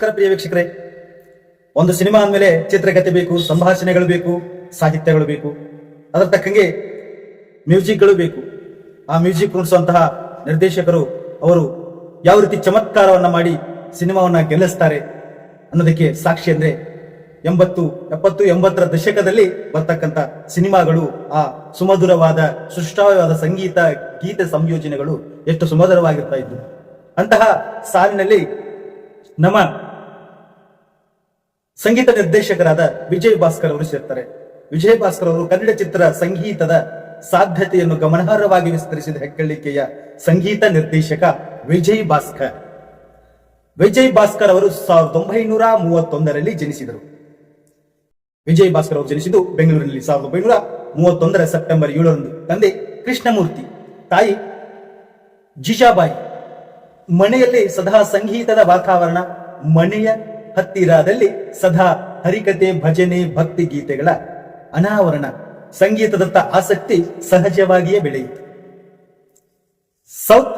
ನಮಸ್ಕಾರ ಪ್ರಿಯ ವೀಕ್ಷಕರೇ. ಒಂದು ಸಿನಿಮಾ ಅಂದಮೇಲೆ ಚಿತ್ರಕಥೆ ಬೇಕು, ಸಂಭಾಷಣೆಗಳು ಬೇಕು, ಸಾಹಿತ್ಯಗಳು ಬೇಕು. ಅದರ ತಕ್ಕಂಗೆ ಮ್ಯೂಸಿಕ್ಗಳು ಬೇಕು. ಆ ಮ್ಯೂಸಿಕ್ ಉಣಿಸುವಂತಹ ನಿರ್ದೇಶಕರು ಅವರು ಯಾವ ರೀತಿ ಚಮತ್ಕಾರವನ್ನ ಮಾಡಿ ಸಿನಿಮಾವನ್ನ ಗೆಲ್ಲಿಸ್ತಾರೆ ಅನ್ನೋದಕ್ಕೆ ಸಾಕ್ಷಿ ಅಂದ್ರೆ ಎಂಬತ್ತು, ಎಪ್ಪತ್ತು, ಎಂಬತ್ತರ ದಶಕದಲ್ಲಿ ಬರ್ತಕ್ಕಂಥ ಸಿನಿಮಾಗಳು, ಆ ಸುಮಧುರವಾದ ಸುಷ್ಟಾಯವಾದ ಸಂಗೀತ, ಗೀತೆ ಸಂಯೋಜನೆಗಳು ಎಷ್ಟು ಸುಮಧುರವಾಗಿರ್ತಾ ಇದ್ವು. ಅಂತಹ ಸಾಲಿನಲ್ಲಿ ನಮ್ಮ ಸಂಗೀತ ನಿರ್ದೇಶಕರಾದ ವಿಜಯ್ ಭಾಸ್ಕರ್ ಅವರು ಸೇರ್ತಾರೆ. ವಿಜಯ್ ಭಾಸ್ಕರ್ ಅವರು ಕನ್ನಡ ಚಿತ್ರ ಸಂಗೀತದ ಸಾಧ್ಯತೆಯನ್ನು ಗಮನಾರ್ಹವಾಗಿ ವಿಸ್ತರಿಸಿದ ಹೆಗ್ಗಳಿಕೆಯ ಸಂಗೀತ ನಿರ್ದೇಶಕ ವಿಜಯ್ ಭಾಸ್ಕರ್. ವಿಜಯ್ ಭಾಸ್ಕರ್ ಅವರು ಸಾವಿರದ ಒಂಬೈನೂರ ಮೂವತ್ತೊಂದರಲ್ಲಿ ಜನಿಸಿದರು. ವಿಜಯ್ ಭಾಸ್ಕರ್ ಅವರು ಜನಿಸಿದ್ದು ಬೆಂಗಳೂರಿನಲ್ಲಿ ಸಾವಿರದ ಒಂಬೈನೂರ ಮೂವತ್ತೊಂದರ ಸೆಪ್ಟೆಂಬರ್ ಏಳರಂದು. ತಂದೆ ಕೃಷ್ಣಮೂರ್ತಿ, ತಾಯಿ ಜಿಜಾಬಾಯಿ. ಮನೆಯಲ್ಲಿ ಸದಾ ಸಂಗೀತದ ವಾತಾವರಣ ಮನೆಯ ಹತ್ತಿರದಲ್ಲಿ ಸದಾ ಹರಿಕತೆ ಭಜನೆ, ಭಕ್ತಿ ಗೀತೆಗಳ ಅನಾವರಣ ಸಂಗೀತದತ್ತ ಆಸಕ್ತಿ ಸಹಜವಾಗಿಯೇ ಬೆಳೆಯಿತು. ಸೌತ್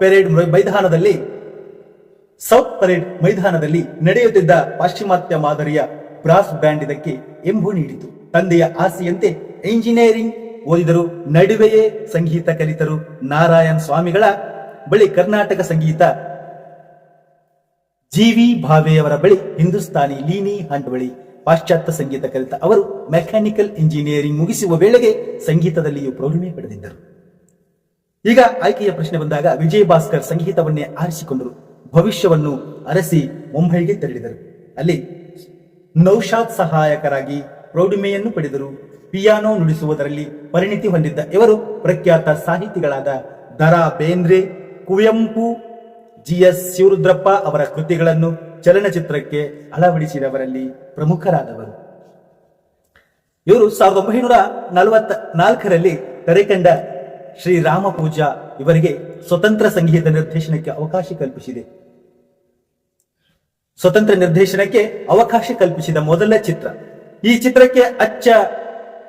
ಪೆರೇಡ್ ಮೈದಾನದಲ್ಲಿ, ಸೌತ್ ಪರೇಡ್ ಮೈದಾನದಲ್ಲಿ ನಡೆಯುತ್ತಿದ್ದ ಪಾಶ್ಚಿಮಾತ್ಯ ಮಾದರಿಯ ಬ್ರಾಸ್ ಬ್ಯಾಂಡ್ ಇದಕ್ಕೆ ಎಂಬು ನೀಡಿತು. ತಂದೆಯ ಆಸೆಯಂತೆ ಇಂಜಿನಿಯರಿಂಗ್ ಓದಿದರು. ನಡುವೆಯೇ ಸಂಗೀತ ಕಲಿತರು ನಾರಾಯಣ್ ಸ್ವಾಮಿಗಳ ಬಳಿ ಕರ್ನಾಟಕ ಸಂಗೀತ ಜಿ.ವಿ. ಭಾವೆಯವರ ಬಳಿ ಹಿಂದೂಸ್ತಾನಿ ಲೀನಿ ಹಂಟ್ ಬಳಿ ಪಾಶ್ಚಾತ್ಯ ಸಂಗೀತ ಕಲಿತ ಅವರು ಮೆಕ್ಯಾನಿಕಲ್ ಇಂಜಿನಿಯರಿಂಗ್ ಮುಗಿಸುವ ವೇಳೆಗೆ ಸಂಗೀತದಲ್ಲಿಯೂ ಪ್ರೌಢಿಮೆ ಪಡೆದಿದ್ದರು. ಈಗ ಆಯ್ಕೆಯ ಪ್ರಶ್ನೆ ಬಂದಾಗ ವಿಜಯ್ ಭಾಸ್ಕರ್ ಸಂಗೀತವನ್ನೇ ಆರಿಸಿಕೊಂಡರು. ಭವಿಷ್ಯವನ್ನು ಅರಸಿ ಮುಂಬೈಗೆ ತೆರಳಿದರು. ಅಲ್ಲಿ ನೌಶಾದ್ ಸಹಾಯಕರಾಗಿ ಪ್ರೌಢಿಮೆಯನ್ನು ಪಡೆದರು. ಪಿಯಾನೋ ನುಡಿಸುವುದರಲ್ಲಿ ಪರಿಣಿತಿ ಹೊಂದಿದ್ದ ಇವರು ಪ್ರಖ್ಯಾತ ಸಾಹಿತಿಗಳಾದ ದರಾ ಬೇಂದ್ರೆ, ಕುವೆಂಪು ಜಿ ಎಸ್ ಶಿವರುದ್ರಪ್ಪ ಅವರ ಕೃತಿಗಳನ್ನು ಚಲನಚಿತ್ರಕ್ಕೆ ಅಳವಡಿಸಿದವರಲ್ಲಿ ಪ್ರಮುಖರಾದವರು. ಇವರು ಸಾವಿರದ ಒಂಬೈನೂರ ನಲವತ್ತ ನಾಲ್ಕರಲ್ಲಿ ತೆರೆಕಂಡ ಶ್ರೀರಾಮ ಪೂಜಾ ಇವರಿಗೆ ಸ್ವತಂತ್ರ ಸಂಗೀತ ನಿರ್ದೇಶನಕ್ಕೆ ಅವಕಾಶ ಕಲ್ಪಿಸಿದೆ. ಸ್ವತಂತ್ರ ನಿರ್ದೇಶನಕ್ಕೆ ಅವಕಾಶ ಕಲ್ಪಿಸಿದ ಮೊದಲ ಚಿತ್ರ. ಈ ಚಿತ್ರಕ್ಕೆ ಅಚ್ಚ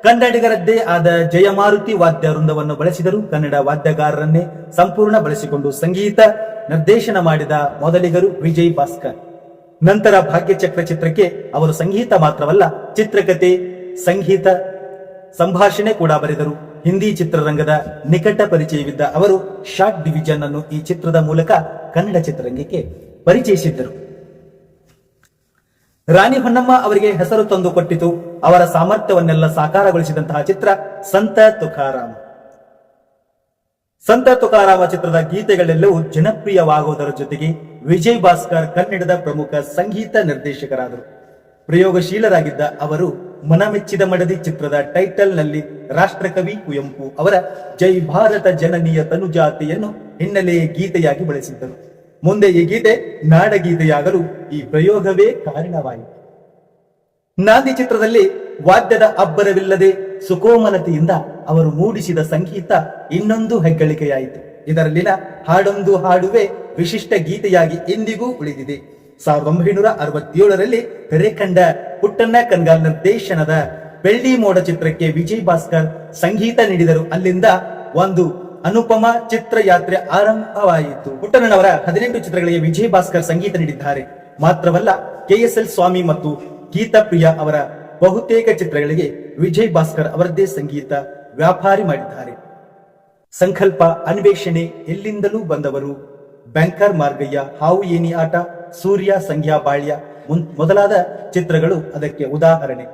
ಕನ್ನಡಿಗರದ್ದೇ ಆದ ಜಯಮಾರುತಿ ವಾದ್ಯ ವೃಂದವನ್ನು ಬಳಸಿದರು. ಕನ್ನಡ ವಾದ್ಯಗಾರರನ್ನೇ ಸಂಪೂರ್ಣ ಬಳಸಿಕೊಂಡು ಸಂಗೀತ ನಿರ್ದೇಶನ ಮಾಡಿದ ಮೊದಲಿಗರು ವಿಜಯ್ ಭಾಸ್ಕರ್. ನಂತರ ಭಾಗ್ಯಚಕ್ರ ಚಿತ್ರಕ್ಕೆ ಅವರು ಸಂಗೀತ ಮಾತ್ರವಲ್ಲ, ಚಿತ್ರಕತೆ, ಸಂಗೀತ ಸಂಭಾಷಣೆ ಕೂಡ ಬರೆದರು. ಹಿಂದಿ ಚಿತ್ರರಂಗದ ನಿಕಟ ಪರಿಚಯವಿದ್ದ ಅವರು ಶಾರ್ಟ್ ಡಿವಿಜನ್ ಅನ್ನು ಈ ಚಿತ್ರದ ಮೂಲಕ ಕನ್ನಡ ಚಿತ್ರರಂಗಕ್ಕೆ ಪರಿಚಯಿಸಿದ್ದರು. ರಾಣಿ ಹೊನ್ನಮ್ಮ ಅವರಿಗೆ ಹೆಸರು ತಂದು ಕೊಟ್ಟಿತು ಅವರ ಸಾಮರ್ಥ್ಯವನ್ನೆಲ್ಲ ಸಾಕಾರಗೊಳಿಸಿದಂತಹ ಚಿತ್ರ ಸಂತ ತುಕಾರಾಮ. ಸಂತ ತುಕಾರಾಮ ಚಿತ್ರದ ಗೀತೆಗಳೆಲ್ಲವೂ ಜನಪ್ರಿಯವಾಗುವುದರ ಜೊತೆಗೆ ವಿಜಯ್ ಭಾಸ್ಕರ್ ಕನ್ನಡದ ಪ್ರಮುಖ ಸಂಗೀತ ನಿರ್ದೇಶಕರಾದರು. ಪ್ರಯೋಗಶೀಲರಾಗಿದ್ದ ಅವರು ಮನಮೆಚ್ಚಿದ ಮಡದಿ ಚಿತ್ರದ ಟೈಟಲ್ನಲ್ಲಿ ರಾಷ್ಟ್ರಕವಿ ಕುವೆಂಪು ಅವರ ಜೈ ಭಾರತ ಜನನೀಯ ತನುಜಾತಿಯನ್ನು ಹಿನ್ನೆಲೆಯ ಗೀತೆಯಾಗಿ ಬಳಸಿದ್ದರು. ಮುಂದೆ ಈ ಗೀತೆ ನಾಡಗೀತೆಯಾಗಲು ಈ ಪ್ರಯೋಗವೇ ಕಾರಣವಾಯಿತು. ನಾಂದಿ ಚಿತ್ರದಲ್ಲಿ ವಾದ್ಯದ ಅಬ್ಬರವಿಲ್ಲದೆ ಸುಕೋಮಲತೆಯಿಂದ ಅವರು ಮೂಡಿಸಿದ ಸಂಗೀತ ಇನ್ನೊಂದು ಹೆಗ್ಗಳಿಕೆಯಾಯಿತು. ಇದರಲ್ಲಿನ ಹಾಡೊಂದು ಹಾಡುವೆ ವಿಶಿಷ್ಟ ಗೀತೆಯಾಗಿ ಇಂದಿಗೂ ಉಳಿದಿದೆ. ಸಾವಿರದ ಒಂಬೈನೂರ ಅರವತ್ತೇಳರಲ್ಲಿ ತೆರೆಕಂಡ ಪುಟ್ಟಣ್ಣ ಕನ್ಗಾಲ್ ನಿರ್ದೇಶನದ ಬೆಳ್ಳಿ ಮೋಡ ಚಿತ್ರಕ್ಕೆ ವಿಜಯ್ ಭಾಸ್ಕರ್ ಸಂಗೀತ ನೀಡಿದರು. ಅಲ್ಲಿಂದ ಒಂದು ಅನುಪಮ ಚಿತ್ರ ಯಾತ್ರೆ ಆರಂಭವಾಯಿತು. ಪುಟ್ಟಣ್ಣನವರ ಹದಿನೆಂಟು ಚಿತ್ರಗಳಿಗೆ ವಿಜಯ್ ಭಾಸ್ಕರ್ ಸಂಗೀತ ನೀಡಿದ್ದಾರೆ. ಮಾತ್ರವಲ್ಲ ಕೆಎಸ್ಎಲ್ ಸ್ವಾಮಿ ಮತ್ತು ಗೀತಾ ಪ್ರಿಯ ಅವರ ಬಹುತೇಕ ಚಿತ್ರಗಳಿಗೆ ವಿಜಯ್ ಭಾಸ್ಕರ್ ಅವರದ್ದೇ ಸಂಗೀತ ವ್ಯಾಪಾರಿ ಮಾಡಿದ್ದಾರೆ. ಸಂಕಲ್ಪ ಅನ್ವೇಷಣೆ ಎಲ್ಲಿಂದಲೂ ಬಂದವರು ಬ್ಯಾಂಕರ್ ಮಾರ್ಗಯ್ಯ, ಹಾವು ಏನಿ ಆಟ, ಸೂರ್ಯ ಸಂಧ್ಯಾ ಬಾಳ್ಯ ಮೊದಲಾದ ಚಿತ್ರಗಳು ಅದಕ್ಕೆ ಉದಾಹರಣೆ.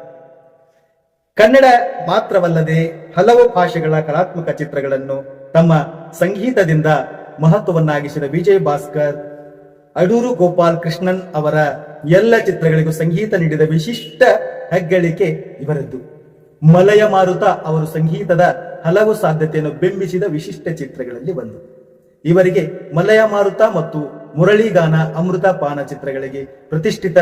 ಕನ್ನಡ ಮಾತ್ರವಲ್ಲದೆ ಹಲವು ಭಾಷೆಗಳ ಕಲಾತ್ಮಕ ಚಿತ್ರಗಳನ್ನು ತಮ್ಮ ಸಂಗೀತದಿಂದ ಮಹತ್ವವನ್ನಾಗಿಸಿದ ವಿಜಯ್ ಭಾಸ್ಕರ್ ಅಡೂರು ಗೋಪಾಲ್ ಕೃಷ್ಣನ್ ಅವರ ಎಲ್ಲ ಚಿತ್ರಗಳಿಗೂ ಸಂಗೀತ ನೀಡಿದ ವಿಶಿಷ್ಟ ಹೆಗ್ಗಳಿಕೆ ಇವರದ್ದು. ಮಲಯ ಮಾರುತ ಅವರು ಸಂಗೀತದ ಹಲವು ಸಾಧ್ಯತೆಯನ್ನು ಬಿಂಬಿಸಿದ ವಿಶಿಷ್ಟ ಚಿತ್ರಗಳಲ್ಲಿ ಒಂದು. ಇವರಿಗೆ ಮಲಯ ಮಾರುತ ಮತ್ತು ಮುರಳಿಗಾನ ಅಮೃತ ಪಾನ ಚಿತ್ರಗಳಿಗೆ ಪ್ರತಿಷ್ಠಿತ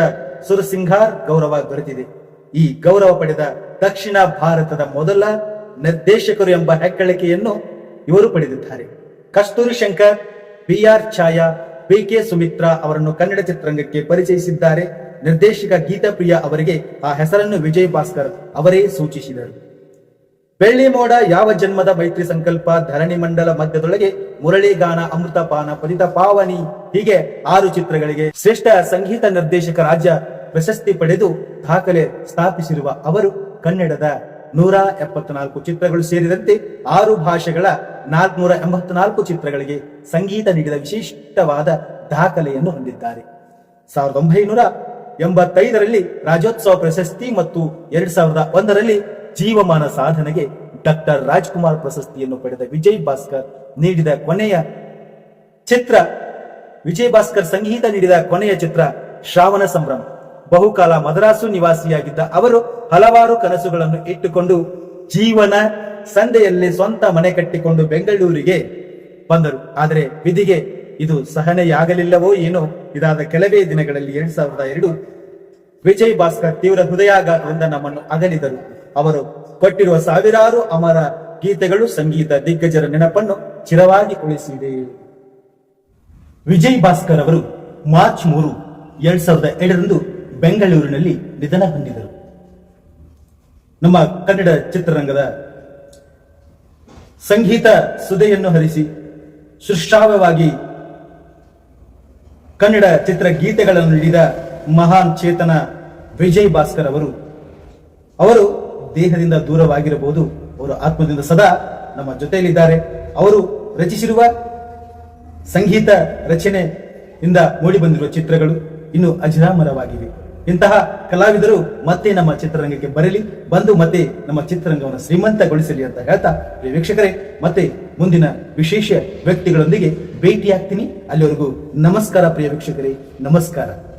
ಸುರಸಿಂಗಾರ್ ಗೌರವ ದೊರೆತಿದೆ. ಈ ಗೌರವ ಪಡೆದ ದಕ್ಷಿಣ ಭಾರತದ ಮೊದಲ ನಿರ್ದೇಶಕರು ಎಂಬ ಹೆಗ್ಗಳಿಕೆಯನ್ನು ಇವರು ಪಡೆದಿದ್ದಾರೆ. Kasturi Shankar, B R Chhaya B K Sumitra ಅವರನ್ನು ಕನ್ನಡ ಚಿತ್ರರಂಗಕ್ಕೆ ಪರಿಚಯಿಸಿದ್ದಾರೆ. ನಿರ್ದೇಶಕ ಗೀತಾ ಪ್ರಿಯ ಅವರಿಗೆ ಆ ಹೆಸರನ್ನು ವಿಜಯ್ ಭಾಸ್ಕರ್ ಅವರೇ ಸೂಚಿಸಿದರು. ಬೆಳ್ಳಿ ಮೋಡ ಯಾವ ಜನ್ಮದ ಮೈತ್ರಿ ಸಂಕಲ್ಪ ಧರಣಿ ಮಂಡಲ ಮಧ್ಯದೊಳಗೆ ಮುರಳಿಗಾನ, ಅಮೃತಪಾನ, ಪತಿತ ಪಾವನಿ ಹೀಗೆ ಆರು ಚಿತ್ರಗಳಿಗೆ ಶ್ರೇಷ್ಠ ಸಂಗೀತ ನಿರ್ದೇಶಕ ರಾಜ್ಯ ಪ್ರಶಸ್ತಿ ಪಡೆದು ದಾಖಲೆ ಸ್ಥಾಪಿಸಿರುವ ಅವರು ಕನ್ನಡದ ನೂರ ಎಪ್ಪತ್ನಾಲ್ಕು ಚಿತ್ರಗಳು ಸೇರಿದಂತೆ ಆರು ಭಾಷೆಗಳ ನಾಲ್ಕುನೂರ ಎಂಬತ್ನಾಲ್ಕು ಚಿತ್ರಗಳಿಗೆ ಸಂಗೀತ ನೀಡಿದ ವಿಶಿಷ್ಟವಾದ ದಾಖಲೆಯನ್ನು ಹೊಂದಿದ್ದಾರೆ. ಸಾವಿರದ ಒಂಬೈನೂರ ಎಂಬತ್ತೈದರಲ್ಲಿ ರಾಜ್ಯೋತ್ಸವ ಪ್ರಶಸ್ತಿ ಮತ್ತು ಎರಡ್ ಸಾವಿರದ ಒಂದರಲ್ಲಿ ಜೀವಮಾನ ಸಾಧನೆಗೆ ಡಾಕ್ಟರ್ ರಾಜ್ಕುಮಾರ್ ಪ್ರಶಸ್ತಿಯನ್ನು ಪಡೆದ ವಿಜಯ್ ಭಾಸ್ಕರ್ ನೀಡಿದ ಕೊನೆಯ ಚಿತ್ರ, ವಿಜಯ್ ಭಾಸ್ಕರ್ ಸಂಗೀತ ನೀಡಿದ ಕೊನೆಯ ಚಿತ್ರ ಶ್ರಾವಣ ಸಂಭ್ರಮ. ಬಹುಕಾಲ ಮದರಾಸು ನಿವಾಸಿಯಾಗಿದ್ದ ಅವರು ಹಲವಾರು ಕನಸುಗಳನ್ನು ಇಟ್ಟುಕೊಂಡು ಜೀವನ ಸಂಡೆಯಲ್ಲಿ ಸ್ವಂತ ಮನೆ ಕಟ್ಟಿಕೊಂಡು ಬೆಂಗಳೂರಿಗೆ ಬಂದರು. ಆದರೆ ವಿಧಿಗೆ ಇದು ಸಹನೆಯಾಗಲಿಲ್ಲವೋ ಏನೋ, ಇದಾದ ಕೆಲವೇ ದಿನಗಳಲ್ಲಿ ಎರಡ್ ಸಾವಿರದ ಎರಡು ವಿಜಯ್ ಭಾಸ್ಕರ್ ತೀವ್ರ ಹೃದಯಾಘಾತದಿಂದ ನಮ್ಮನ್ನು ಅಗಲಿದರು. ಅವರು ಕೊಟ್ಟಿರುವ ಸಾವಿರಾರು ಅಮರ ಗೀತೆಗಳು ಸಂಗೀತ ದಿಗ್ಗಜರ ನೆನಪನ್ನು ಚಿರವಾಗಿ ಉಳಿಸಿದೆ. ವಿಜಯ್ ಭಾಸ್ಕರ್ ಅವರು ಮಾರ್ಚ್ ಮೂರು ಎರಡ್ ಸಾವಿರದ ಏಳರಂದು ಬೆಂಗಳೂರಿನಲ್ಲಿ ನಿಧನ ಹೊಂದಿದರು. ನಮ್ಮ ಕನ್ನಡ ಚಿತ್ರರಂಗದ ಸಂಗೀತ ಸುದೆಯನ್ನು ಹರಿಸಿ ಸೃಷ್ಟಾವವಾಗಿ ಕನ್ನಡ ಚಿತ್ರ ಗೀತೆಗಳನ್ನು ನೀಡಿದ ಮಹಾನ್ ಚೇತನ ವಿಜಯ್ ಭಾಸ್ಕರ್ ಅವರು. ಅವರು ದೇಹದಿಂದ ದೂರವಾಗಿರಬಹುದು, ಅವರು ಆತ್ಮದಿಂದ ಸದಾ ನಮ್ಮ ಜೊತೆಯಲ್ಲಿದ್ದಾರೆ. ಅವರು ರಚಿಸಿರುವ ಸಂಗೀತ ರಚನೆಯಿಂದ ಮೂಡಿಬಂದಿರುವ ಚಿತ್ರಗಳು ಇನ್ನು ಅಜರಾಮರವಾಗಿವೆ. ಇಂತಹ ಕಲಾವಿದರು ಮತ್ತೆ ನಮ್ಮ ಚಿತ್ರರಂಗಕ್ಕೆ ಬರಲಿ, ಬಂದು ಮತ್ತೆ ನಮ್ಮ ಚಿತ್ರರಂಗವನ್ನು ಶ್ರೀಮಂತಗೊಳಿಸಲಿ ಅಂತ ಹೇಳ್ತಾ, ಪ್ರಿಯ ವೀಕ್ಷಕರೇ, ಮತ್ತೆ ಮುಂದಿನ ವಿಶೇಷ ವ್ಯಕ್ತಿಗಳೊಂದಿಗೆ ಭೇಟಿಯಾಗ್ತೀನಿ. ಅಲ್ಲಿವರೆಗೂ ನಮಸ್ಕಾರ ಪ್ರಿಯ ವೀಕ್ಷಕರೇ, ನಮಸ್ಕಾರ.